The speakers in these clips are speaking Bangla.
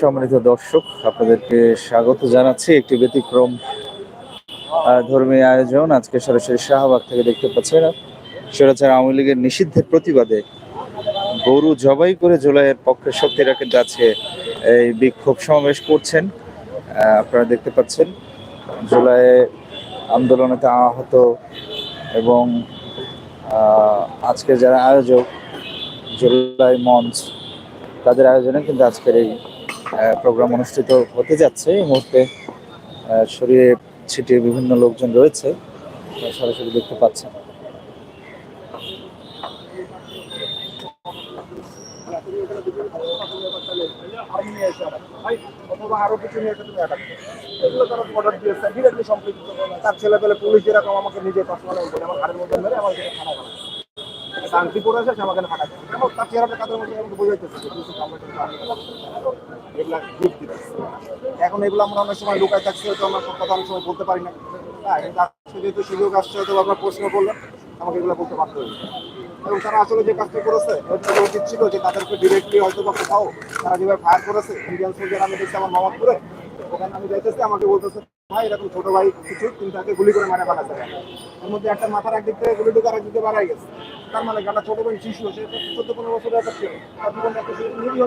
সম্মানিত দর্শক, আপনাদেরকে স্বাগত জানাচ্ছি একটি ব্যতিক্রম ধর্মীয় আয়োজন। আজকে সরাসরি শাহবাগ থেকে দেখতে পাচ্ছেন স্বৈরাচার আওয়ামী লীগের নিষিদ্ধের প্রতিবাদে গরু জবাই করে জুলাইয়ের পক্ষে শক্তিরা কিন্তু আজকে এই বিক্ষোভ সমাবেশ করছেন। আপনারা দেখতে পাচ্ছেন, জুলাইয়ে আন্দোলনেতে আহত এবং আজকে যারা আয়োজক, জুলাই মঞ্চ, তাদের আয়োজনে কিন্তু আজকের এই প্রোগ্রাম অনুষ্ঠিত হতে যাচ্ছে। এই মুহূর্তে ছড়িয়ে ছিটিয়ে বিভিন্ন লোকজন রয়েছে। সরাসরি দেখতে পাচ্ছেন। আরও কিছু তারা order দিয়েছে, directly সম্পৃক্ত। তার ছেলে পেলে পুলিশ যেরকম আমাকে নিজে পার্সোনাল আমার ঘরের মধ্যে মেরে আমার শান্তি করে আসে সে আমাকে তার মধ্যে। এখন এগুলো আমরা অনেক সময় লুকায় থাকছি, হয়তো আমরা সব কথা অনেক সময় বলতে পারি না। হ্যাঁ যেহেতু সুযোগ আসছে, হয়তো আপনার প্রশ্ন করলেন, আমাকে এগুলো বলতে বাধ্য হয়েছে এবং তারা আসলে যে কাজটা করেছে উচিত ছিল যে তাদেরকে ডিরেক্টলি হয়তো বা কোথাও তারা যেভাবে ফায়ার করেছে ইন্ডিয়ান সোলজার আমি দেখছি আমার মামাদপুরে ওখানে আমি যাইতেছি, আমাকে বলতেছে ভাই এরকম ছোট ভাই কিছু, কিন্তু তাকে গুলি করে মারা বানাচ্ছে এর মধ্যে একটা মাথার একদিক থেকে গুলি ঢুকে আরেক দিকে বাড়াই গেছে। তার মানে একটা ছোট ভাই শিশু, সে চোদ্দ পনেরো বছরের একটা ছিল তার জীবনে একটা নিরীহ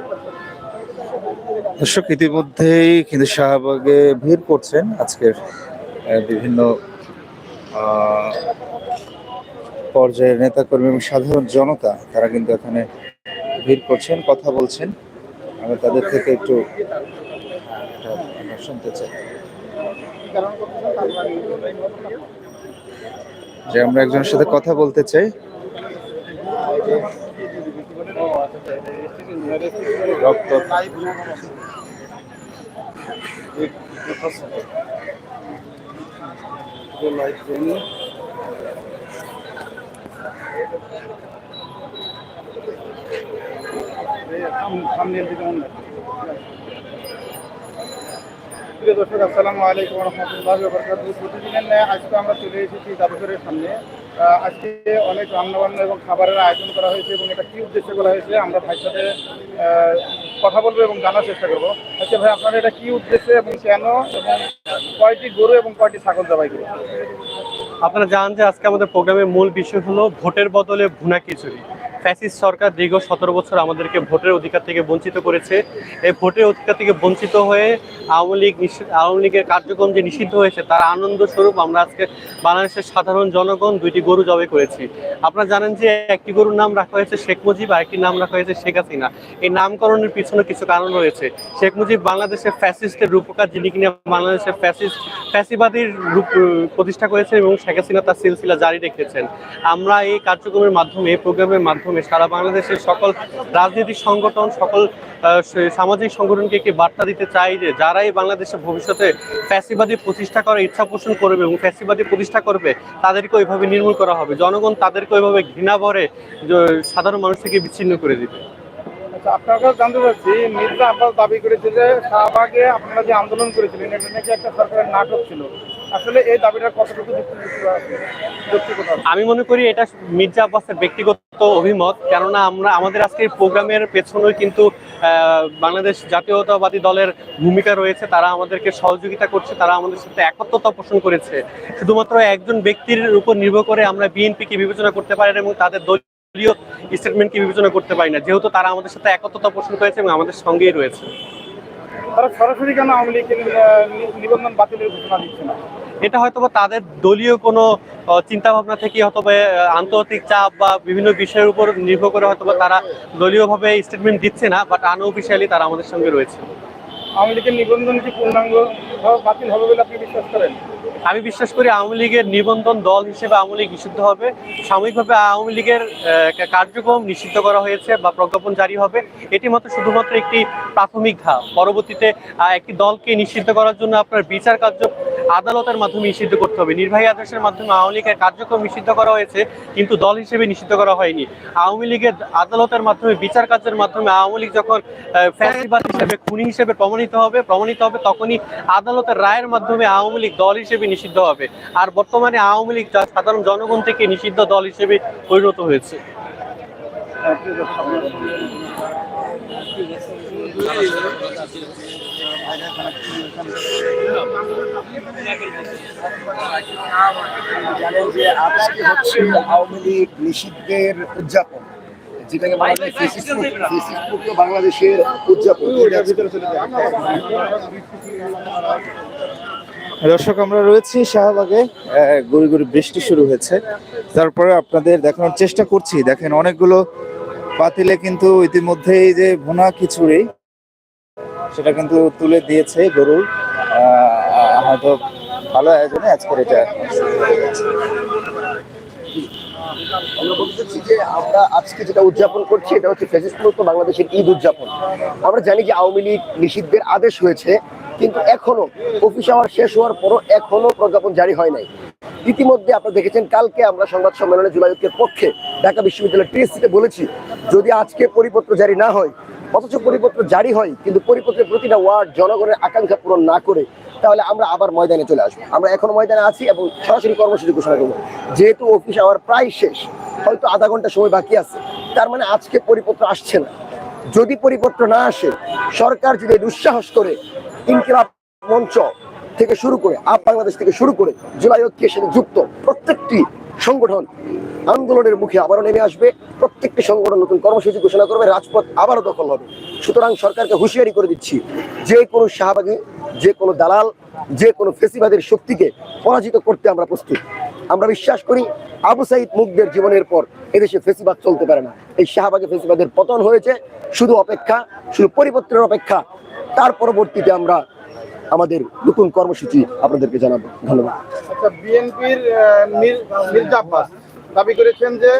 দর্শক, ইতিমধ্যেই কিন্তু শাহবাগে ভিড় করছেন আজকের বিভিন্ন পর্যায়ের নেতাকর্মী এবং সাধারণ জনতা, তারা কিন্তু এখানে ভিড় করছেন, কথা বলছেন। আমি তাদের থেকে একটু আমরা শুনতে চাই। যে আমরা একজনের সাথে কথা বলতে চাই। রক্ত সামনের দিকে অন্য প্রিয় দর্শক, আসসালামু আলাইকুম রহমতুল্লাহ বরকাতুহ। প্রতিদিনের আজকে আমরা চলে এসেছি জাদুঘরের সামনে। আজকে অনেক রান্নাবান্না এবং খাবারের আয়োজন করা হয়েছে এবং এটা কি উদ্দেশ্যে করা হয়েছে আমরা ভাইয়ের সাথে কথা বলব এবং জানার চেষ্টা করব। আচ্ছা ভাই, আপনারা এটা কি উদ্দেশ্যে এবং কেন এবং কয়টি গরু এবং কয়টি ছাগল জবাই করব আপনারা জানেন যে আজকে আমাদের প্রোগ্রামের মূল বিষয় হলো ভোটের বদলে ভুনা খিচুড়ি। ফ্যাসিস্ট সরকার দীর্ঘ সতেরো বছর আমাদেরকে ভোটের অধিকার থেকে বঞ্চিত করেছে। এই ভোটের অধিকার থেকে বঞ্চিত হয়ে আওয়ামী লীগ আওয়ামী লীগের কার্যক্রম যে নিষিদ্ধ হয়েছে, তার আনন্দ স্বরূপ আমরা আজকে বাংলাদেশের সাধারণ জনগণ দুইটি গরু জবে করেছি। আপনারা জানেন যে একটি গরুর নাম রাখা হয়েছে শেখ মুজিব আর একটি নাম রাখা হয়েছে শেখ হাসিনা। এই নামকরণের পিছনে কিছু কারণ রয়েছে। শেখ মুজিব বাংলাদেশের ফ্যাসিস্টের রূপকার, যিনি কিনা বাংলাদেশের ফ্যাসিস্ট, ফ্যাসিবাদীর রূপ প্রতিষ্ঠা করেছেন এবং শেখ হাসিনা তার সিলসিলা জারি রেখেছেন। আমরা এই কার্যক্রমের মাধ্যমে, এই প্রোগ্রামের মাধ্যমে সারা বাংলাদেশের সকল রাজনৈতিক সংগঠন, সকল সামাজিক সংগঠনকে একটি বার্তা দিতে চাই যে যারাই বাংলাদেশে ভবিষ্যতে ফ্যাসিবাদী প্রতিষ্ঠা করার ইচ্ছা পোষণ করবে এবং ফ্যাসিবাদী প্রতিষ্ঠা করবে, তাদেরকে ওইভাবে নির্মূল করা হবে। জনগণ তাদেরকে ওইভাবে ঘৃণা ভরে সাধারণ মানুষ থেকে বিচ্ছিন্ন করে দিবে। আচ্ছা আপনার কাছে জানতে চাচ্ছি, মির্জা আব্বাস দাবি করেছে যে শাহবাগে আপনারা যে আন্দোলন করেছিলেন, এটা নাকি একটা সরকারের নাটক ছিল? আসলে এই দাবিটা কতটুকু? আমি মনে করি এটা মির্জা আব্বাসের ব্যক্তিগত অভিমত, কেননা আমরা, আমাদের আজকের প্রোগ্রামের পেছনে কিন্তু বাংলাদেশ জাতীয়তাবাদী দলের ভূমিকা রয়েছে। তারা আমাদেরকে সহযোগিতা করছে, তারা আমাদের সাথে একত্রতা পোষণ করেছে। শুধুমাত্র একজন ব্যক্তির উপর নির্ভর করে আমরা বিএনপিকে বিবেচনা করতে পারি এবং তাদের দলীয় স্টেটমেন্টকে বিবেচনা করতে পারি না। যেহেতু তারা আমাদের সাথে একত্রতা পোষণ করেছে এবং আমাদের সঙ্গেই রয়েছে। তারা সরাসরি কেন আওয়ামী লীগের নিবন্ধন বাতিলের ঘোষণা দিচ্ছে না? এটা হয়তো বা তাদের দলীয় কোনো চিন্তা ভাবনা থেকে হয়তো আন্তর্জাতিক চাপ বা বিভিন্ন বিষয়ের উপর নির্ভর করে হয়তো তারা দলীয়ভাবে স্টেটমেন্ট দিচ্ছে না বাট আনঅফিসিয়ালি তারা আমাদের সঙ্গে রয়েছে। আওয়ামী লীগের নিবন্ধন বাতিল হবে বলে আপনি বিশ্বাস করেন? আমি বিশ্বাস করি আওয়ামী লীগের নিবন্ধন দল হিসেবে আওয়ামী লীগ নিষিদ্ধ হবে। সাময়িকভাবে আওয়ামী লীগের কার্যক্রম নিষিদ্ধ করা হয়েছে বা প্রজ্ঞাপন জারি হবে। এটি মাত্র শুধুমাত্র একটি প্রাথমিক ধাপ। পরবর্তীতে একটি দলকে নিষিদ্ধ করার জন্য আপনার বিচার কার্য আদালতের মাধ্যমে নিষিদ্ধ করতে হবে। নির্বাহী আদেশের মাধ্যমে আওয়ামী লীগের কার্যক্রম নিষিদ্ধ করা হয়েছে, কিন্তু দল হিসেবে নিষিদ্ধ করা হয়নি। আওয়ামী লীগের আদালতের মাধ্যমে, বিচার কার্যের মাধ্যমে আওয়ামী লীগ যখন ফ্যাসিবাদ হিসেবে, খুনি হিসেবে প্রমাণিত হবে, প্রমাণিত হবে, তখনই আদালতের রায়ের মাধ্যমে আওয়ামী লীগ দল হিসেবে নিষিদ্ধ হবে। আর বর্তমানে আওয়ামী লীগ সাধারণ জনগণ থেকে নিষিদ্ধ দল হিসেবে পরিণত হয়েছে। আওয়ামী লীগ নিষিদ্ধের উদযাপন? যেটাকে বলা হয় বাংলাদেশের উদযাপন। দর্শক আমরা রয়েছি শাহবাগে। আহ, গুড়ি গুড়ি বৃষ্টি শুরু হয়েছে। তারপরে আপনাদের দেখানোর চেষ্টা করছি। দেখেন অনেকগুলো পাতিলে কিন্তু ইতিমধ্যেই যে ভুনা খিচুড়ি সেটা কিন্তু তুলে দিয়েছে গরুর। আহ, হয়তো ভালো আয়োজনে আজকের এটা। যে আমরা আজকে যেটা উদযাপন করছি, এটা হচ্ছে বাংলাদেশের ঈদ উদযাপন। আমরা জানি যে আওয়ামী লীগ নিষিদ্ধের আদেশ হয়েছে, কিন্তু এখনও অফিস আওয়ার শেষ হওয়ার পরও এখনও প্রজ্ঞাপন জারি হয় নাই। ইতিমধ্যে আপনারা দেখেছেন, কালকে আমরা সংবাদ সম্মেলনে জুলাই ঐক্যের পক্ষে ঢাকা বিশ্ববিদ্যালয়ের টিএসসিতে বলেছি, যদি আজকে পরিপত্র জারি না হয়, অথচ পরিপত্র জারি হয়, কিন্তু পরিপত্রের প্রতিটা ওয়ার্ড জনগণের আকাঙ্ক্ষা পূরণ না করে তাহলে আমরা আবার ময়দানে চলে আসব। আমরা এখনও ময়দানে আছি এবং সরাসরি কর্মসূচি ঘোষণা করব। যেহেতু অফিস আওয়ার প্রায় শেষ, হয়তো আধা ঘণ্টা সময় বাকি আছে, তার মানে আজকে পরিপত্র আসছে না। যদি পরিপত্র না আসে, সরকার যদি দুঃসাহস করে ইনকিলাব মঞ্চ থেকে শুরু করে, আপ বাংলাদেশ থেকে শুরু করে জুলাই ঐক্যের সাথে যুক্ত প্রত্যেকটি সংগঠন আন্দোলনের মুখে আবারও নেমে আসবে। প্রত্যেকটি সংগঠন নতুন কর্মসূচি ঘোষণা করবে, রাজপথ আবারও দখল হবে। সুতরাং সরকারকে হুঁশিয়ারি করে দিচ্ছি, যে কোনো শাহবাগী, যে কোনো দালাল, যে কোনো ফেসিবাদের শক্তিকে পরাজিত করতে আমরা প্রস্তুত। আমরা বিশ্বাস করি আবু সাইদ মুগদের জীবনের পর এদেশে ফেসিবাদ চলতে পারে না। এই শাহবাগে ফেসিবাদের পতন হয়েছে শুধু অপেক্ষা, শুধু পরিবর্তনের অপেক্ষা। তার পরবর্তীতে আমরা আমাদের নতুন কর্মসূচি আপনাদেরকে জানাব। ধন্যবাদ। আচ্ছা বিএনপির মির্জা আব্বাস দাবি করেছেন যে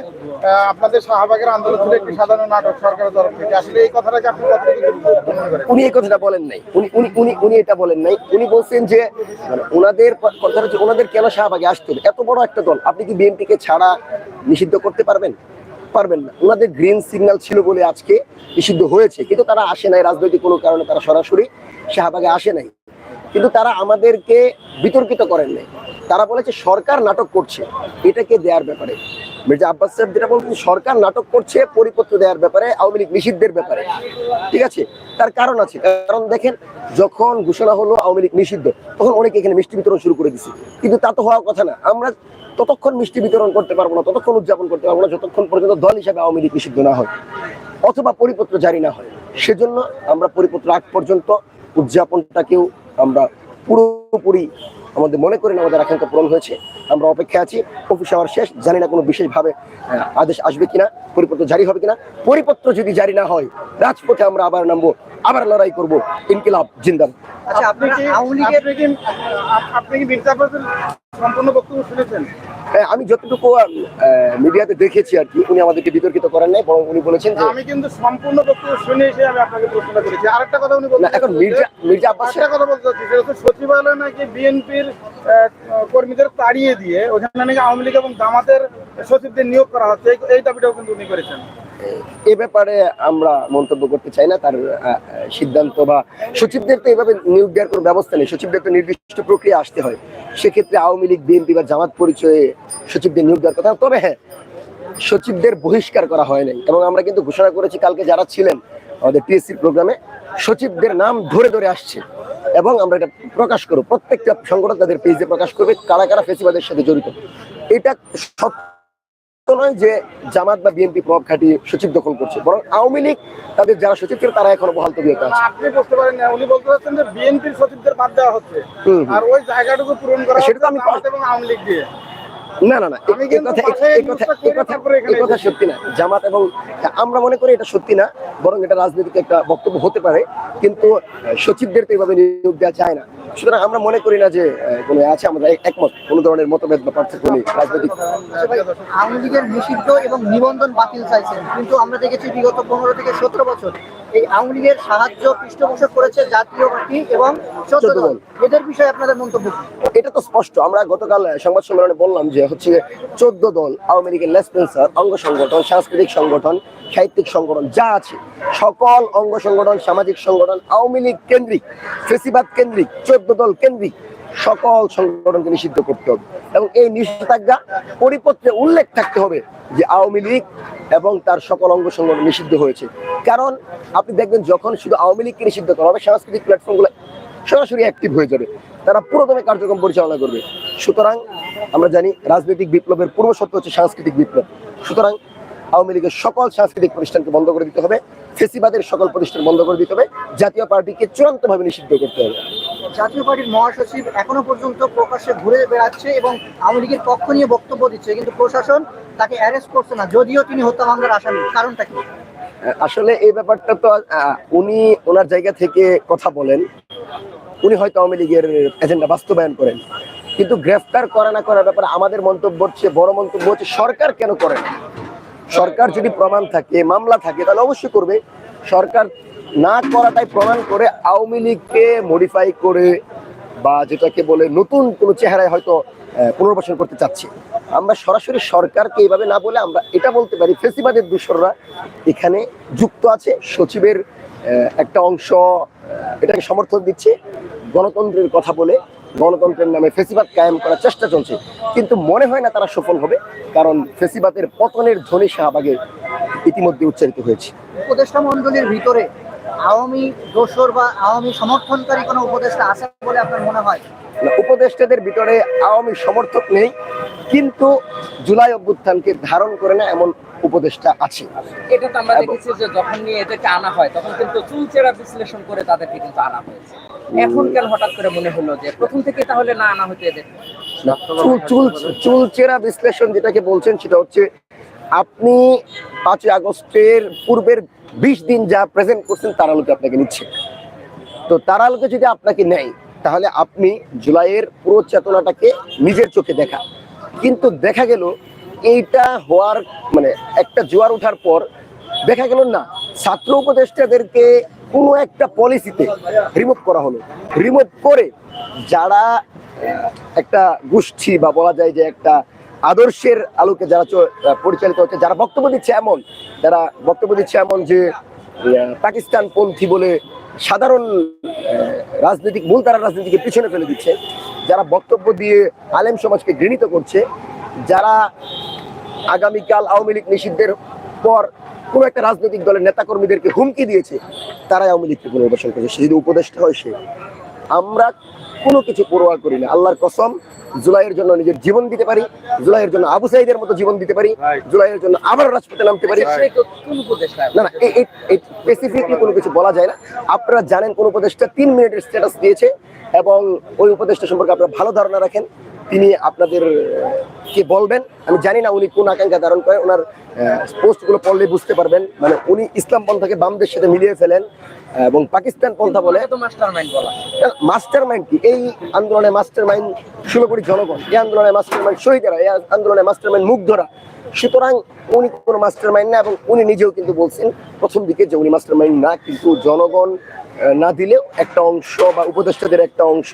আপনাদের শাহবাগের আন্দোলন ছিল একটি সাধারণ নাটক সরকারের তরফ থেকে। আসলে এই কথাটাকে আপনি উনি এই কথাটা বলেন নাই। উনি উনি উনি উনি এটা বলেন নাই। উনি বলছেন যে মানে ওনাদের কথাটা হচ্ছে ওনাদের কেন শাহবাগে আসতে হবে? এত বড় একটা দল আপনি কি বিএনপিকে ছাড়া নিষিদ্ধ করতে পারবেন? পারবেন না। ওনাদের গ্রিন সিগন্যাল ছিল বলে আজকে নিষিদ্ধ হয়েছে। কিন্তু তারা আসে নাই রাজনৈতিক কোনো কারণে তারা সরাসরি শাহবাগে আসে নাই। কিন্তু তারা আমাদেরকে বিতর্কিত করেন নাই। তারা বলেছে, সরকার নাটক করছে। এটাকে দেওয়ার ব্যাপারে। মির্জা আব্বাস সাহেব যেটা বলছেন, সরকার নাটক করছে পরিপত্র দেওয়ার ব্যাপারে, আওয়ামী লীগ নিষিদ্ধের ব্যাপারে। ঠিক আছে? তার কারণ আছে। কারণ দেখেন, যখন ঘোষণা হলো আওয়ামী লীগ নিষিদ্ধ, তখন অনেকে এখানে মিষ্টি বিতরণ শুরু করে দিছে। কিন্তু তা তো হওয়ার কথা না। আমরা ততক্ষণ মিষ্টি বিতরণ করতে পারব না, ততক্ষণ উদযাপন করতে পারব না, যতক্ষণ পর্যন্ত দল হিসাবে আওয়ামী লীগ নিষিদ্ধ না হয়। অথবা পরিপত্র জারি না হয়। সেজন্য আমরা পরিপত্র আগ পর্যন্ত উদযাপনটাকেও আমরা পুরোপুরি আমাদের মনে করেন আমাদের আকাঙ্ক্ষা পূরণ হয়েছে। আমরা অপেক্ষা আছি অফিস আওয়ার শেষ, জানি না কোনো বিশেষভাবে আদেশ আসবে কিনা, পরিপত্র জারি হবে কিনা। পরিপত্র যদি জারি না হয়, রাজপথে আমরা আবার নামবো। আবার লড়াই করব ইনকিলাব জিন্দাবাদ। আচ্ছা আপনি কি কি সম্পূর্ণ বক্তব্য শুনেছেন? হ্যাঁ, আমি যতটুকু মিডিয়াতে দেখেছি আর কি উনি আমাদেরকে বিতর্কিত করেন নাই বরং উনি বলেছেন যে আমি কিন্তু সম্পূর্ণ বক্তব্য শুনে এসে আমি আপনাকে প্রশ্নটা করেছি। আরেকটা কথা উনি না বলতে এখন মির্জা মির্জা আব্বাস একটা কথা বলতে চাচ্ছি সেটা হচ্ছে সচিবালয় নাকি বিএনপির কর্মীদের তাড়িয়ে দিয়ে ওখানে নাকি আওয়ামী লীগ এবং জামাতের সচিবদের নিয়োগ করা হচ্ছে এই- এই দাবিটাও কিন্তু উনি করেছেন। এ ব্যাপারে আমরা মন্তব্য করতে চাই না, তার সিদ্ধান্ত বা সচিবদের তো এভাবে নিয়োগ দেওয়ার কোনো ব্যবস্থা নেই, সচিবদের তো নির্দিষ্ট প্রক্রিয়া আসতে হয়। সেক্ষেত্রে আওয়ামী লীগ, বিএনপি বা জামাত পরিচয়ে সচিবদের নিয়োগ দেওয়ার কথা। তবে হ্যাঁ সচিবদের বহিষ্কার করা হয় নাই, এবং আমরা কিন্তু ঘোষণা করেছি কালকে যারা ছিলেন আমাদের টিএসসি প্রোগ্রামে, সচিবদের নাম ধরে ধরে আসছে, এবং আমরা এটা প্রকাশ করব। প্রত্যেকটা সংগঠন তাদের পেজে প্রকাশ করবে, কারা কারা ফেসিবাদের সাথে জড়িত। এটা সত্য নয় যে জামাত বা বিএনপি প্রভাব খাটিয়ে সচিব দখল করছে বরং আওয়ামী লীগ তাদের যারা সচিব ছিল তারা এখনও বহাল তবিয়তে আছে। আপনি বুঝতে পারেন না উনি বলতে চাচ্ছেন যে বিএনপির সচিবদের বাদ দেওয়া হচ্ছে। আর ওই জায়গাটুকু পূরণ করা সেটা তো আমি এবং আওয়ামী লীগ দিয়ে। না না না কথা। সত্যি না। জামাত এবং আমরা মনে করি এটা সত্যি না বরং এটা রাজনৈতিক একটা বক্তব্য হতে পারে কিন্তু সচিবদের তো এইভাবে নিয়োগ দেওয়া যায় না। সুতরাং আমরা মনে করি না যে কোনো আছে আমরা একমত কোনো ধরনের মতভেদ বা পার্থক্য নেই রাজনৈতিক। আওয়ামী লীগের নিষিদ্ধ এবং নিবন্ধন বাতিল চাইছেন কিন্তু আমরা দেখেছি বিগত পনেরো থেকে সতেরো বছর এই আওয়ামী লীগের সাহায্য পৃষ্ঠপোষক করেছে জাতীয় পার্টি এবং চোদ্দ দল। এদের বিষয়ে আপনাদের মন্তব্য এটা তো স্পষ্ট আমরা গতকাল সংবাদ সম্মেলনে বললাম যে হচ্ছে চোদ্দ দল, আওয়ামী লীগের লেসপেন্সার অঙ্গ সংগঠন, সাংস্কৃতিক সংগঠন, সাহিত্যিক সংগঠন, যা আছে। সকল অঙ্গ সংগঠন, সামাজিক সংগঠন, আওয়ামী লীগ কেন্দ্রিক, ফেসিবাদ কেন্দ্রিক, চোদ্দ দল কেন্দ্রিক, সকল সংগঠনকে নিষিদ্ধ করতে হবে। এবং এই নিষেধাজ্ঞা পরিপত্রে উল্লেখ থাকতে হবে যে আওয়ামী লীগ এবং তার সকল অঙ্গ সংগঠন নিষিদ্ধ হয়েছে। কারণ আপনি দেখবেন যখন শুধু আওয়ামী লীগকে নিষিদ্ধ করা হবে, সাংস্কৃতিক প্ল্যাটফর্মগুলো সরাসরি অ্যাক্টিভ হয়ে যাবে। তারা পুরোদমে কার্যক্রম পরিচালনা করবে। সুতরাং আমরা জানি রাজনৈতিক বিপ্লবের পূর্ব শর্ত হচ্ছে সাংস্কৃতিক বিপ্লব। সুতরাং আওয়ামী লীগের সকল সাংস্কৃতিক প্রতিষ্ঠানকে বন্ধ করে দিতে হবে। ফেসিবাদের সকল প্রতিষ্ঠান বন্ধ করে দিতে হবে। জাতীয় পার্টিকে চূড়ান্তভাবে নিষিদ্ধ করতে হবে। জাতীয় পার্টির মহাসচিব এখনও পর্যন্ত প্রকাশ্যে ঘুরে বেড়াচ্ছে এবং আওয়ামী লীগের পক্ষ নিয়ে বক্তব্য দিচ্ছে কিন্তু প্রশাসন তাকে অ্যারেস্ট করছে না। যদিও তিনি হত্যা মামলার আসামি। কারণটা কি? আসলে এই ব্যাপারটা তো উনি ওনার জায়গা থেকে কথা বলেন। উনি হয়তো আওয়ামী লীগের এজেন্ডা বাস্তবায়ন করেন। কিন্তু গ্রেফতার করা না করার ব্যাপারে আমাদের মন্তব্য হচ্ছে, বড় মন্তব্য হচ্ছে সরকার কেন করে সরকার যদি প্রমাণ থাকে, মামলা থাকে, তাহলে অবশ্যই করবে। সরকার না করাটাই প্রমাণ করে আওয়ামী লীগকে মডিফাই করে বা যেটাকে বলে নতুন কোনো চেহারায় হয়তো পুনর্বাসন করতে চাচ্ছে। আমরা সরাসরি সরকারকে এইভাবে না বলে আমরা এটা বলতে পারি, ফেসিবাদের দূষররা এখানে যুক্ত আছে, সচিবের একটা অংশ এটাকে সমর্থন দিচ্ছে। গণতন্ত্রের কথা বলে গণতন্ত্রের নামে ফেসিবাদ কায়েম করার চেষ্টা চলছে। কিন্তু মনে হয় না তারা সফল হবে, কারণ ফেসিবাদের পতনের ধ্বনি শাহবাগে ইতিমধ্যে উচ্চারিত হয়েছে। উপদেষ্টা মন্ডলীর ভিতরে আওয়ামী দোসর বা আওয়ামী সমর্থনকারী কোনো উপদেষ্টা আছে বলে আপনার মনে হয়? না, উপদেষ্টাদের ভিতরে আওয়ামী সমর্থক নেই কিন্তু জুলাই অভ্যুত্থানকে ধারণ করে না এমন উপদেষ্টা আছে। এটা তো আমরা দেখেছি যে যখন নিয়ে এটাকে আনা হয় তখন কিন্তু চুলচেরা বিশ্লেষণ করে তাদেরকে কিন্তু আনা হয়েছে। এখন কেন হঠাৎ করে মনে হলো যে প্রথম থেকে তাহলে না আনা হতো এদের? চুল চুল চুলচেরা বিশ্লেষণ যেটাকে বলছেন সেটা হচ্ছে আপনি পাঁচই আগস্টের পূর্বের বিশ দিন যা প্রেজেন্ট করছেন, তার আলোকে আপনাকে নিচ্ছে। তো তার আলোকে যদি আপনাকে নেয়, তাহলে আপনি জুলাইয়ের পুরো চেতনাটাকে নিজের চোখে দেখা। কিন্তু দেখা গেল, এইটা হওয়ার মানে একটা জোয়ার ওঠার পর দেখা গেল না, ছাত্র উপদেষ্টাদেরকে কোনো একটা পলিসিতে রিমুভ করা হলো। রিমুভ করে যারা একটা গোষ্ঠী বা বলা যায় যে একটা আদর্শের আলোকে যারা পরিচালিত হচ্ছে, যারা বক্তব্য দিচ্ছে এমন, যারা বক্তব্য দিচ্ছে এমন যে পাকিস্তান পন্থী বলে সাধারণ রাজনৈতিক মূলধারা রাজনীতিকে পিছনে ফেলে দিচ্ছে, যারা বক্তব্য দিয়ে আলেম সমাজকে ঘৃণিত করছে, যারা আগামীকাল আওয়ামী লীগ নিষিদ্ধের পর কোনো একটা রাজনৈতিক দলের নেতাকর্মীদেরকে হুমকি দিয়েছে, তারাই আওয়ামী লীগকে পুনর্বাসন করেছে সে উপদেষ্টা হয় সে। আমরা কোনো কিছু পরোয়া করি না। আল্লাহর কসম জুলাইয়ের জন্য নিজের জীবন দিতে পারি জুলাইয়ের জন্য আবু সাইদের মতো জীবন দিতে পারি জুলাইয়ের জন্য আবার রাজপথে নামতে পারি। না না স্পেসিফিকলি কোনো কিছু বলা যায় না। আপনারা জানেন কোন উপদেষ্টা তিন মিনিটের স্ট্যাটাস দিয়েছে এবং ওই উপদেষ্টা সম্পর্কে আপনারা ভালো ধারণা রাখেন। তিনি আপনাদের কে বলবেন? আমি জানি না উনি কোন আকাঙ্ক্ষা ধারণ করেন। ওনার পোস্টগুলো পড়লে বুঝতে পারবেন। মানে উনি ইসলাম পন্থাকে বামদের সাথে মিলিয়ে ফেলেন। এবং পাকিস্তান পন্থা বলে মাস্টার মাইন্ড কি? এই আন্দোলনে মাস্টার মাইন্ড ষোলো কোটি জনগণ। এই আন্দোলনে মাস্টার মাইন্ড শহীদেরা এই আন্দোলনে মাস্টার মাইন্ড মুগ্ধরা। সুতরাং উনি কোনো মাস্টার মাইন্ড না এবং উনি নিজেও কিন্তু বলছেন প্রথম দিকে যে উনি মাস্টার মাইন্ড না কিন্তু জনগণ না দিলেও একটা অংশ বা উপদেষ্টাদের একটা অংশ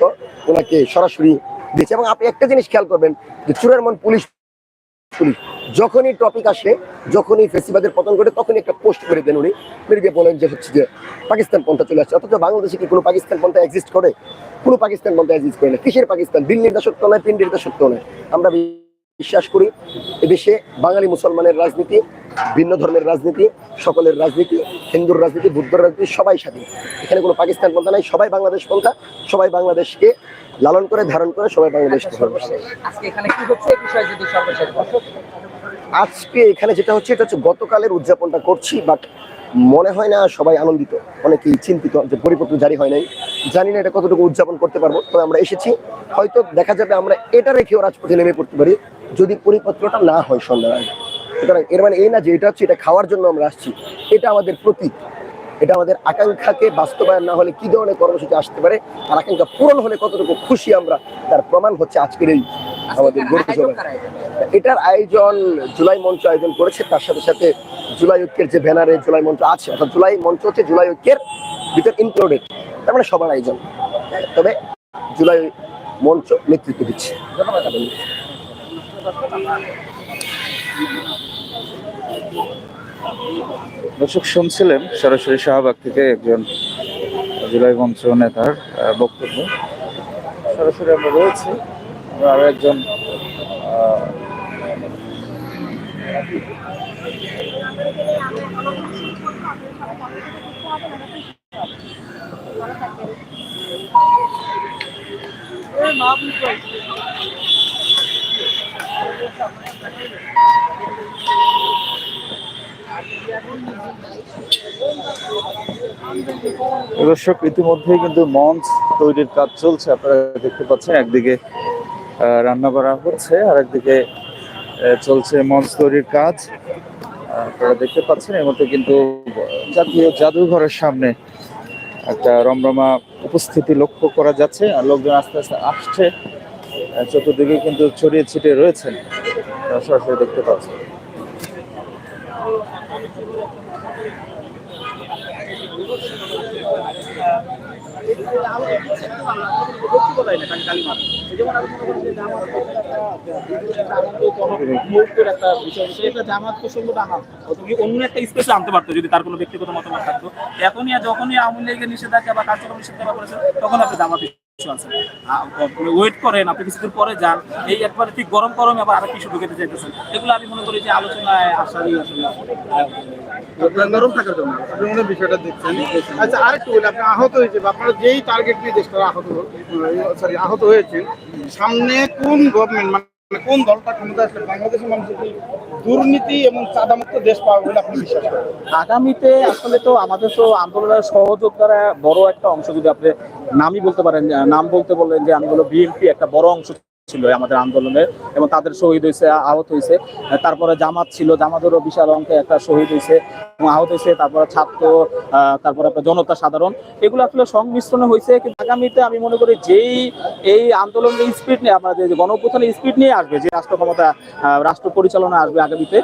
ওনাকে সরাসরি দিয়েছে। এবং আপনি একটা জিনিস খেয়াল করবেন যে চুরের মন পুলিশ পুলিশ। যখনই টপিক আসে, যখনই ফেসিবাদের পতন ঘটে, তখনই একটা পোস্ট করে দেন উনি। মেরে দিয়ে বলেন যে হচ্ছে যে পাকিস্তান পন্থা চলে আসছে। অথচ বাংলাদেশে কি কোনো পাকিস্তান পন্থা এক্সিস্ট করে? কোনো পাকিস্তান পন্থা এক্সিস্ট করে না। কিসের পাকিস্তান? দিল্লির দাসত্ব নয়, পিন্ডির দাসত্ব নয়। আমরা বিশ্বাস করি এদেশে বাঙালি মুসলমানের রাজনীতি ভিন্ন ধর্মের রাজনীতি সকলের রাজনীতি হিন্দুর রাজনীতি বুদ্ধর রাজনীতি সবাই স্বাধীন। এখানে কোনো পাকিস্তান পন্থা নাই সবাই বাংলাদেশ পন্থা সবাই বাংলাদেশকে লালন করে ধারণ করে সবাই বাংলাদেশকে আজকে এখানে যেটা হচ্ছে এটা হচ্ছে গতকালের উদযাপনটা করছি বাট মনে হয় না সবাই আনন্দিত। অনেকেই চিন্তিত যে পরিপত্র জারি হয় নাই। জানি না এটা কতটুকু উদযাপন করতে পারব তবে আমরা এসেছি। হয়তো দেখা যাবে আমরা এটা রেখেও রাজপথে নেমে পড়তে পারি। যদি পরিপত্রটা না হয় সন্ধ্যার আগে সুতরাং এর মানে এই না যে এটা হচ্ছে এটা খাওয়ার জন্য আমরা আসছি। এটা আমাদের প্রতীক। এটা আমাদের আকাঙ্ক্ষাকে বাস্তবায়ন না হলে কি ধরনের কর্মসূচি আসতে পারে? আর আকাঙ্ক্ষা পূরণ হলে কতটুকু খুশি আমরা তার প্রমাণ হচ্ছে আজকের এই আমাদের? এটার আয়োজন জুলাই মঞ্চ আয়োজন করেছে তার সাথে সাথে জুলাই ঐক্যের যে ব্যানারে জুলাই মঞ্চ আছে অর্থাৎ জুলাই মঞ্চ হচ্ছে জুলাই ঐক্যের ভিতর ইনক্লুডেড তার মানে সবার আয়োজন। তবে জুলাই মঞ্চ নেতৃত্ব দিচ্ছে। দর্শক শুনছিলেন সরাসরি শাহবাগ থেকে একজন জুলাই মঞ্চ নেতার বক্তব্য। সরাসরি আমরা রয়েছি, আমরা আরও একজন দর্শক, ইতিমধ্যেই কিন্তু মঞ্চ তৈরির কাজ চলছে। আপনারা দেখতে পাচ্ছেন, একদিকে রান্না করা হচ্ছে আর একদিকে চলছে মঞ্চ তৈরির কাজ। আপনারা দেখতে পাচ্ছেন, এর মধ্যে কিন্তু জাতীয় জাদুঘরের সামনে একটা রমরমা উপস্থিতি লক্ষ্য করা যাচ্ছে। আর লোকজন আস্তে আস্তে আসছে। চতুর্দিকে কিন্তু ছড়িয়ে ছিটিয়ে রয়েছেন। সরাসরি দেখতে পাচ্ছেন। অন্য একটা স্পেসে আনতে পারতো যদি তার কোনো ব্যক্তিগত মতামত থাকতো এখনই যখনই আওয়ামী লীগের নিষেধাজ্ঞা বা কার্যক্রম নিষেধাজ্ঞা করেছে তখন আপনি জামাত ওয়েট করেন, আপনি কিছুদিন পরে যান। এই একবারে ঠিক গরম গরমে আবার আরও কিছু ঢুকে এগুলো আমি মনে করি যে আলোচনায় আসারই আসলে বিষয়টা দেখছেন। আচ্ছা আহত হয়েছে যেই টার্গেট আহত সরি আহত সামনে কোন গভর্নমেন্ট মানে কোন দলটা ক্ষমতা আসলে বাংলাদেশের মানুষের কি দুর্নীতি এবং চাঁদামুক্ত দেশ পাওয়া বলে আপনি বিশ্বাস করেন? আগামীতে আসলে তো আমাদের তো আন্দোলনের সহযোদ্ধারা বড় একটা অংশ যদি আপনি নামই বলতে পারেন নাম বলতে বললেন যে আমি বলব বিএনপি একটা বড় অংশ ছিল আমাদের আন্দোলনের এবং তাদের শহীদ হয়েছে আহত হয়েছে তারপরে জামাত ছিল, জামাতেরও বিশাল অঙ্কে একটা শহীদ হয়েছে এবং আহত হয়েছে তারপরে ছাত্র তারপরে আপনার জনতা সাধারণ। এগুলো আসলে সংমিশ্রণে হয়েছে কিন্তু আগামীতে আমি মনে করি যেই এই আন্দোলনের স্পিড নিয়ে আমাদের যে গণঅভ্যুত্থানের স্পিড নিয়ে আসবে, যে রাষ্ট্র ক্ষমতা রাষ্ট্র পরিচালনা আসবে আগামীতে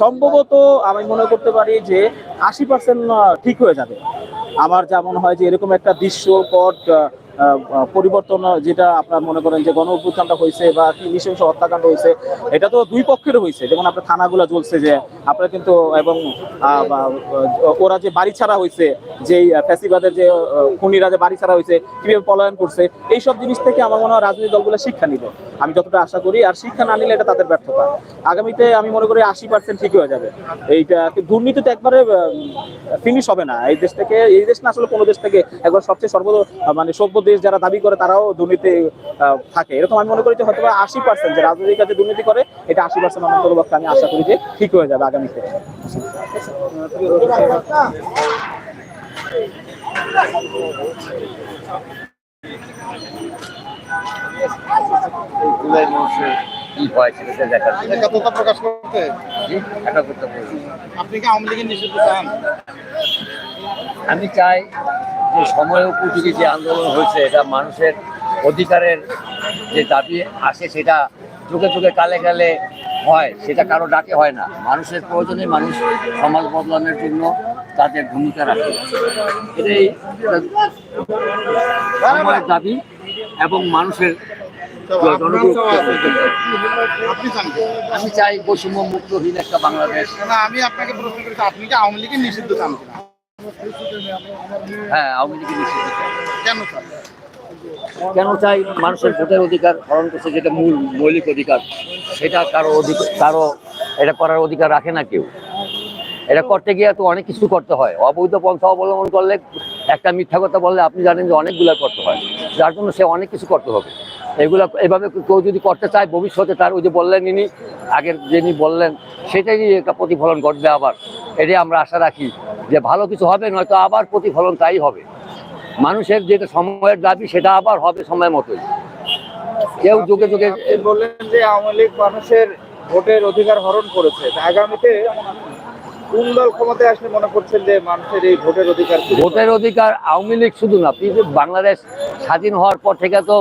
সম্ভবত আমি মনে করতে পারি যে আশি পার্সেন্ট ঠিক হয়ে যাবে। আমার যা মনে হয় যে এরকম একটা দৃশ্যপট পরিবর্তন যেটা আপনার মনে করেন যে গণ অভ্যুত্থানটা হয়েছে বা কি নৃশংস হত্যাকাণ্ড হয়েছে, এটা তো দুই পক্ষের হয়েছে। যেমন আপনার থানাগুলো জ্বলছে যে আপনার কিন্তু এবং ওরা যে বাড়ি ছাড়া হয়েছে যে ফ্যাসিবাদের যে খুনিরা যে বাড়ি ছাড়া হয়েছে, কীভাবে পলায়ন করছে, এইসব জিনিস থেকে আমার মনে হয় রাজনৈতিক দলগুলো শিক্ষা নিবে। আমি যতটা আশা করি, আর শিক্ষা না নিলে এটা তাদের ব্যর্থতা। আগামীতে আমি মনে করি আশি পার্সেন্ট ঠিক হয়ে যাবে। এইটা, দুর্নীতি তো একবারে ফিনিশ হবে না। এই দেশ থেকে এই দেশ না আসলে কোনো দেশ থেকে একবার সবচেয়ে সর্ব মানে সভ্য দেশ যারা দাবি করে তারাও দুর্নীতি থাকে। এরকম আমি মনে করি যে হয়তো আশি পার্সেন্ট যে রাজনৈতিক কাজে দুর্নীতি করে, এটা আশি পার্সেন্ট আমার পক্ষে আমি আশা করি যে ঠিক হয়ে যাবে আগামী আগামীতে কি হয় সেটা দেখার জন্য। একাত্মতা প্রকাশ করতে? একটা করতে। আপনি কি আওয়ামী লীগের নিষিদ্ধ চান? আমি চাই যে সময় উপযোগী যে আন্দোলন হয়েছে এটা মানুষের অধিকারের যে দাবি আসে সেটা যুগে যুগে কালে কালে হয় সেটা কারও ডাকে হয় না। মানুষের প্রয়োজনে মানুষ সমাজ বদলানোর জন্য তাদের ভূমিকা রাখে। এটাই দাবি। এবং মানুষের? আমি চাই বৈষম্য মুক্তহীন একটা বাংলাদেশ। আমি আপনাকে প্রশ্ন করেছি আপনি কি আওয়ামী লীগের নিষিদ্ধ চান হ্যাঁ আওয়ামী লীগের নিষিদ্ধ কেন কেন চাই? মানুষের ভোটের অধিকার হরণ করছে যেটা মূল মৌলিক অধিকার। সেটা কারও অধিকার কারও এটা করার অধিকার রাখে না কেউ। এটা করতে গিয়ে তো অনেক কিছু করতে হয়। অবৈধ পন্থা অবলম্বন করলে একটা মিথ্যা কথা বললে আপনি জানেন যে অনেকগুলো করতে হয়। যার জন্য সে অনেক কিছু করতে হবে। এগুলো এভাবে কেউ যদি করতে চায় ভবিষ্যতে তার ওই যে বললেন ইনি, আগের যিনি বললেন, সেটাই একটা প্রতিফলন ঘটবে আবার। এটাই আমরা আশা রাখি যে ভালো কিছু হবে, নয়তো আবার প্রতিফলন তাই হবে। মানুষের যেটা সময়ের দাবি, সেটা আবার হবে সময় মতোই। কেউ যুগে যুগে বললেন যে আওয়ামী লীগ মানুষের ভোটের অধিকার হরণ করেছে। আগামীতে কোন দল ক্ষমতায় আসলে মনে করছেন যে মানুষের এই ভোটের অধিকার ভোটের অধিকার আওয়ামী লীগ শুধু না বাংলাদেশ স্বাধীন হওয়ার পর থেকে তো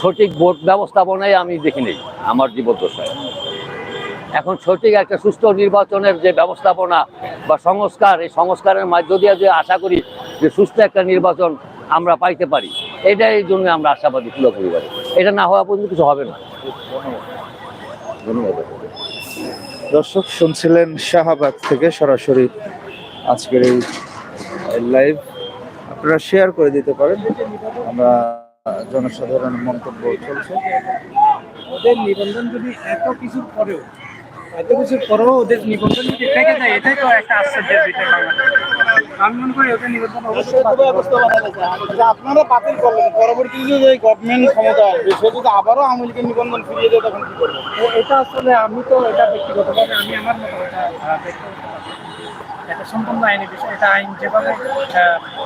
সঠিক ভোট ব্যবস্থাপনাই আমি দেখি নেই আমার জীবদ্দশায়। এখন সঠিক একটা সুস্থ নির্বাচনের যে ব্যবস্থাপনা বা সংস্কার এই সংস্কারের মধ্য দিয়ে যে আশা করি যে সুস্থ একটা নির্বাচন আমরা পাইতে পারি এটাই জন্য আমরা আশাবাদী পুরো পরিবারে। এটা না হওয়া পর্যন্ত কিছু হবে না। ধন্যবাদ। দর্শক, শুনছিলেন শাহবাগ থেকে সরাসরি আজকের এই লাইভ আপনারা শেয়ার করে দিতে পারেন। আমরা জনসাধারণের মন্তব্য চলছে। ওদের নিবন্ধন যদি এত কিছুর পরেও এত কিছুর পরেও ওদের নিবন্ধন যদি থেকে যায় এটাই তো একটা আশ্চর্যের বিষয় আমি মনে করি ওদের নিবন্ধন অবশ্যই। যে আপনারা বাতিল করলেন। পরবর্তীতে যদি গভর্নমেন্ট ক্ষমতা আসবে সে যদি আবারও আওয়ামী লীগের নিবন্ধন ফিরিয়ে দেয় তখন কি করবেন? এ- এটা আসলে আমি তো এটা ব্যক্তিগতভাবে আমি আমার মতো এটা এটা সম্পূর্ণ আইনি বিষয়। এটা আইন যেভাবে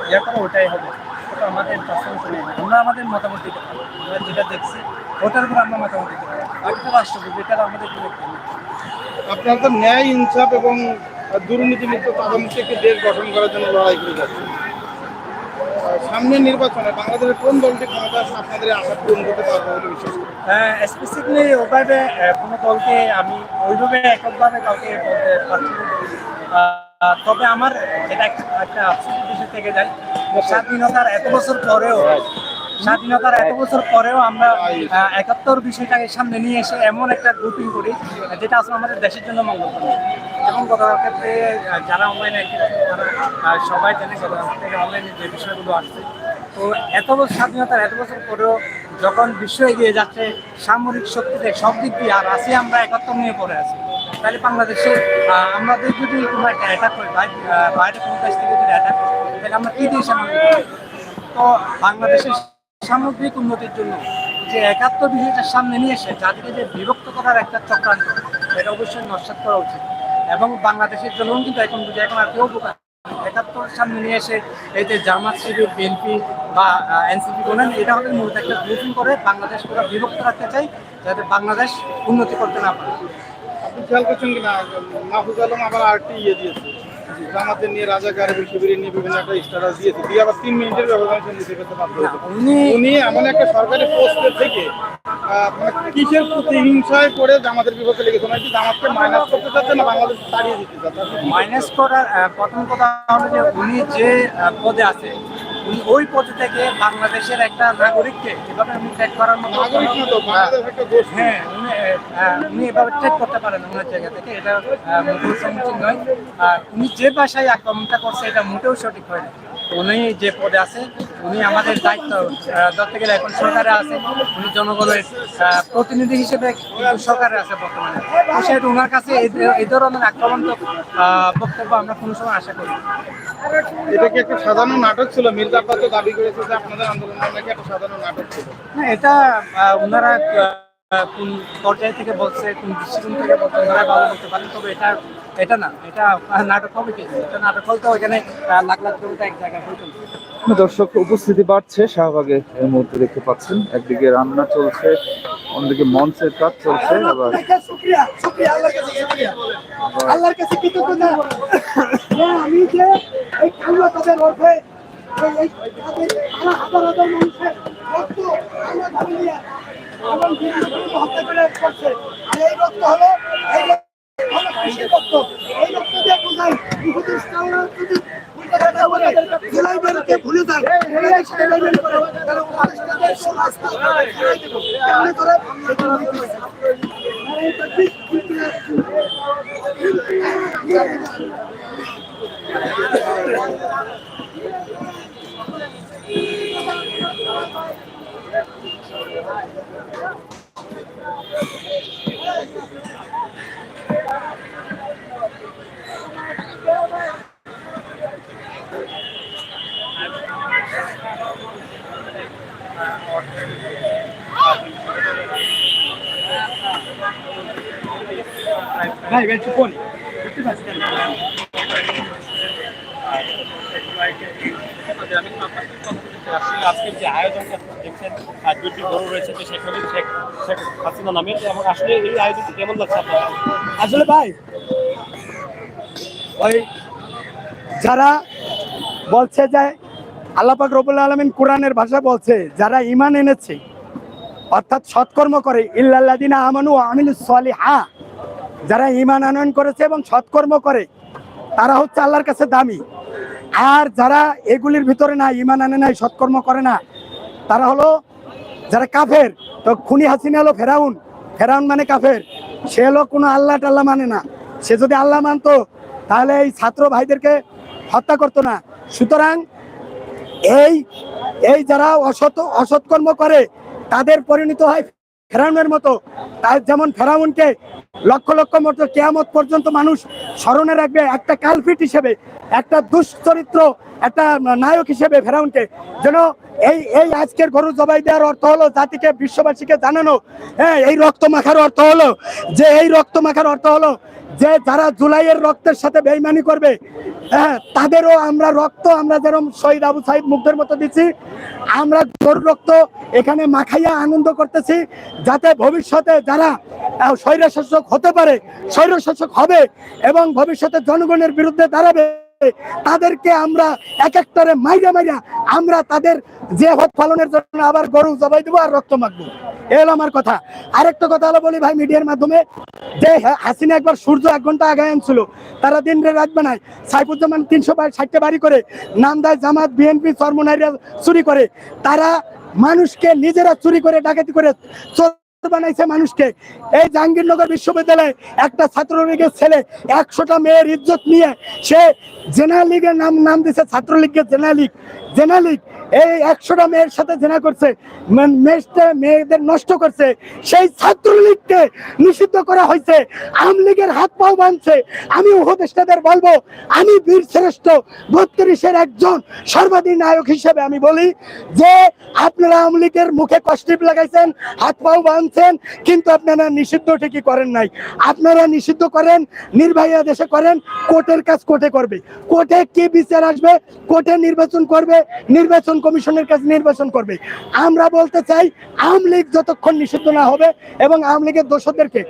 ইয়ে করে ওটাই হবে। ওটা আমাদের পার্সোনাল নেই। আমরা আমাদের মতামত দিতে পারি আমরা যেটা দেখছি ওটার উপর আমরা মতামত দিতে পারি বাকি রাষ্ট্রপতি এটা আমাদের কোনো। আপনারা তো ন্যায় ইনসাফ এবং দুর্নীতিমুক্ত তদন্তে একটি দেশ গঠন করার জন্য লড়াই করে যাচ্ছে। সামনের নির্বাচনে বাংলাদেশের কোন দলটি ক্ষমতা আপনাদের আশা পূরণ করতে পারবে বলে বিশ্বাস স্পেসিফিকলি ওভাবে আহ, কোনো দলকে আমি ওইভাবে এককভাবে কাউকে বলতে পারছি তবে আমার এটা একটা- আফসোসের বিষয় থেকে যায় স্বাধীনতার এত বছর পরেও স্বাধীনতার এত বছর পরেও আমরা একাত্তর বিষয়টাকে সামনে নিয়ে এসে এমন একটা গ্রুপিং করি যেটা আসলে আমাদের দেশের জন্য মঙ্গল করে এবং গতকাল ক্ষেত্রে যারা অনলাইনে তারা সবাই জানে গতকাল অনলাইনে যে বিষয়গুলো আসছে। তো এত বছর স্বাধীনতার এত বছর পরেও যখন বিশ্ব এগিয়ে যাচ্ছে সামরিক শক্তিতে সব দিক দিয়ে আর আসি আমরা একাত্তর নিয়ে পড়ে আছি। তাহলে বাংলাদেশে আমাদের যদি কোনো একটা অ্যাটাক আহ, বাইরে কোনো দেশ থেকে যদি অ্যাটাক হয় তাহলে আমরা কী দিয়ে সামনে তো বাংলাদেশের সামগ্রিক উন্নতির জন্য যে একাত্তর বিষয়টার সামনে নিয়ে এসে জাতিকে যে বিভক্ত করার একটা চক্রান্ত, এটা অবশ্যই নস্বাত করা উচিত। এবং বাংলাদেশের জনগণ কিন্তু এখন বুঝে এখন আর কেউ বোকা একাত্তর সামনে নিয়ে এসে এই যে জামাত শিবির, বিএনপি বা এনসিপি বলেন, এটা হলে মূলত একটা গ্রুপিং করে বাংলাদেশ পুরো বিভক্ত রাখতে চাই, যাতে বাংলাদেশ উন্নতি করতে না পারে। আপনি খেয়াল করছেন কিনা? মাহফুজ আলম আবার আরেকটি ইয়ে দিয়েছে। জামাতের নিয়ে রাজাকার এবং শিবিরের নিয়ে বিভিন্ন একটা স্ট্যাটাস দিয়েছে। দিয়ে আবার তিন মিনিটের ব্যবধান সে বাধ্য উনি উনি এমন একটা সরকারি পোস্টে থেকে মানে কিসের প্রতিহিংসায় করে জামাতের বিপক্ষে লেগেছে? নাকি জামাতকে মাইনাস করতে চাচ্ছে না বাংলাদেশ তাড়িয়ে দিতে চাচ্ছে? মাইনাস করার প্রথম কথা হলো যে উনি যে পদে আছে ওই পদে থেকে বাংলাদেশের একটা নাগরিককে এভাবে উনি ট্রেক করার মতো গোষ্ঠী। হ্যাঁ উনি উনি এভাবে ট্রেক করতে পারেন ওনার জায়গা থেকে। এটা মোটেও সমীচীন নয়। আর উনি যে ভাষায় আক্রমণটা করছে এটা মোটেও সঠিক হয় না। উনি যে পদে আছে উনি আমাদের দায়িত্ব ধরতে গেলে এখন সরকারে আছে উনি জনগণের প্রতিনিধি হিসেবে সরকারে আছে বর্তমানে। তো সেহেতু ওনার কাছে এই ধরনের আক্রমণাত্মক বক্তব্য আমরা কোনো সময় আশা করি। এটা কি একটা সাধারণ নাটক ছিল? মির্জা দাবি করেছে যে আপনাদের আন্দোলন নাকি একটা সাধারণ নাটক ছিল। না এটা ওনারা কোন পর্যায় থেকে বলছে কোন দৃষ্টিকোণ থেকে বলছে ওনারা ভালো বলতে পারেন তবে এটা এটা না এটা নাটক হবে কি? এটা নাটক হলে তো ওইখানে আহ, লাখ লাখ এক জায়গায় হইতো দর্শক উপস্থিতি বাড়ছে শাহবাগে এই মুহূর্তে দেখতে পাচ্ছেন। একদিকে রান্না চলছে অন্যদিকে মঞ্চের কাজ চলছে আবার আল্লাহর কাছে কৃতজ্ঞতা। আমি যে এই তাদের অর্থে এই হাজার হাজার মানুষের রক্ত আমরা ধরে নিয়ে এবং হত্যা করে করছে আর এই রক্ত হলো, এই রক্ত এই রক্ত দিয়ে বলে জুলাই বেরোকে ভুলে এই জুলাই বের করে তাহলে উপদেষ্টাদের সমাজ খারাই দেবো কেমনে করে সেটা হইতেছে আর এই তাকবীর ভাই ভাই চুপ করুন। বুঝতে পারছেন? আজকের যে আয়োজনটা দেখছেন দুটি বড় রয়েছে তো সেখানে শেখ শেখ হাসিনা নামের এবং আসলে এই আয়োজনটা কেমন লাগছে আপনার আসলে ভাই ওই যারা বলছে যে আল্লাপাক রবুল্লা আলমিন কোরআনের ভাষা বলছে যারা ইমান এনেছে অর্থাৎ সৎকর্ম করে ইল্লাল্লাদিনা আমানু আমিল হা যারা ইমান আনয়ন করেছে এবং সৎকর্ম করে, তারা হচ্ছে আল্লাহর কাছে দামি। আর যারা এগুলির ভিতরে না ইমান আনে নাই, সৎকর্ম করে না, তারা হলো যারা কাফের, তো খুনি হাসিনা হলো ফেরাউন। ফেরাউন মানে কাফের। সে হলো কোনো আল্লাহ টাল্লাহ মানে না। সে যদি আল্লাহ মানতো, তাহলে এই ছাত্র ভাইদেরকে হত্যা করতো না। সুতরাং এই এই যারা অসৎ, অসৎকর্ম করে, তাদের পরিণত হয় ফেরাউনের মতো তাই যেমন ফেরাউনকে লক্ষ লক্ষ মতো কেয়ামত পর্যন্ত মানুষ স্মরণে রাখবে, একটা কালফিট হিসেবে, একটা দুশ্চরিত্র, একটা নায়ক হিসেবে ফেরাউনকে। যেন এই এই আজকের গরু জবাই দেওয়ার অর্থ হলো জাতিকে, বিশ্ববাসীকে জানানো হ্যাঁ এই রক্ত মাখার অর্থ হলো, যে এই রক্ত মাখার অর্থ হলো, যে যারা জুলাইয়ের রক্তের সাথে বেইমানি করবে তাদেরও আমরা রক্ত, আমরা যেরকম শহীদ আবু সাহিদ মুগ্ধের মতো দিচ্ছি, আমরা গরুর রক্ত এখানে মাখাইয়া আনন্দ করতেছি, যাতে ভবিষ্যতে যারা স্বৈরশাসক হতে পারে, স্বৈরশাসক হবে এবং ভবিষ্যতে জনগণের বিরুদ্ধে দাঁড়াবে। তাদেরকে আমরা এক একটারে মাইরা মাইরা আমরা তাদের যে হক পালনের জন্য আবার গরু জবাই দেবো আর রক্ত মাখবো। এ হলো আমার কথা। আরেকটা কথা হলো বলি ভাই মিডিয়ার মাধ্যমে, যে হাসিনা একবার সূর্য এক ঘণ্টা আগে আনছিল, তারা দিন রাত বানায়। সাইফুজ্জামান তিনশো ষাটটা বাড়ি করে নাম দেয় জামাত, বিএনপি, চরমনাইরা চুরি করে। তারা মানুষকে নিজেরা চুরি করে, ডাকাতি করে বানাইছে মানুষকে। এই জাহাঙ্গীরনগর বিশ্ববিদ্যালয়ে একটা ছাত্রলীগের ছেলে, একশোটা মেয়ের ইজ্জত নিয়ে সে জেনারেল লীগের নাম নাম দিছে ছাত্রলীগের জেনারেল লীগ। জেনারেল লীগ এই একশোটা মেয়ের সাথে জেনা করছে। মেয়েদের নষ্ট করছে। সেই ছাত্রলীগকে নিষিদ্ধ করা হয়েছে। আওয়ামী লীগের হাত পাও বাঁধছে। আমি উপদেষ্টাদের বলব, আমি বীর শ্রেষ্ঠ, বত্রিশের একজন সর্বাধিনায়ক হিসেবে আমি বলি যে, আপনারা আওয়ামী লীগের মুখে কষ্টিপ লাগাইছেন, হাত পাও বাঁধছেন, কিন্তু আপনারা নিষিদ্ধ ঠিকই করেন নাই। আপনারা নিষিদ্ধ করেন, নির্বাহী দেশে করেন, কোর্টের কাজ কোর্টে করবে। কোর্টে কি বিচার আসবে? কোর্টে নির্বাচন করবে, নির্বাচন কমিশনের কাছে নির্বাচন করবে। আমরা বলতে চাই, আওয়ামী লীগ যতক্ষণ নিষিদ্ধ না হবে এবং আওয়ামী লীগের দোষদেরকে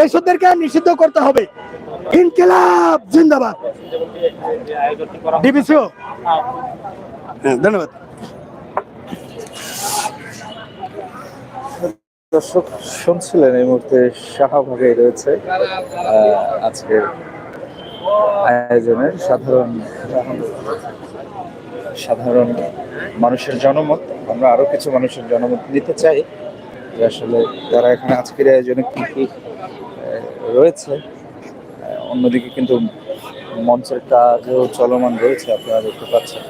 দেশদেরকে নিষিদ্ধ করতে হবে। ইনকিলাব, জিন্দাবাদ। ডিবিসিও হ্যাঁ ধন্যবাদ। দর্শক, শুনছিলেন এই মুহূর্তে শাহবাগে রয়েছে আজকের আয়োজনের সাধারণ সাধারণ মানুষের জনমত, আমরা আরও কিছু মানুষের জনমত নিতে চাই। যে আসলে তারা এখানে আজকের আয়োজনে কি কি রয়েছে অন্যদিকে কিন্তু মঞ্চের কাজও চলমান রয়েছে, আপনারা দেখতে পাচ্ছেন।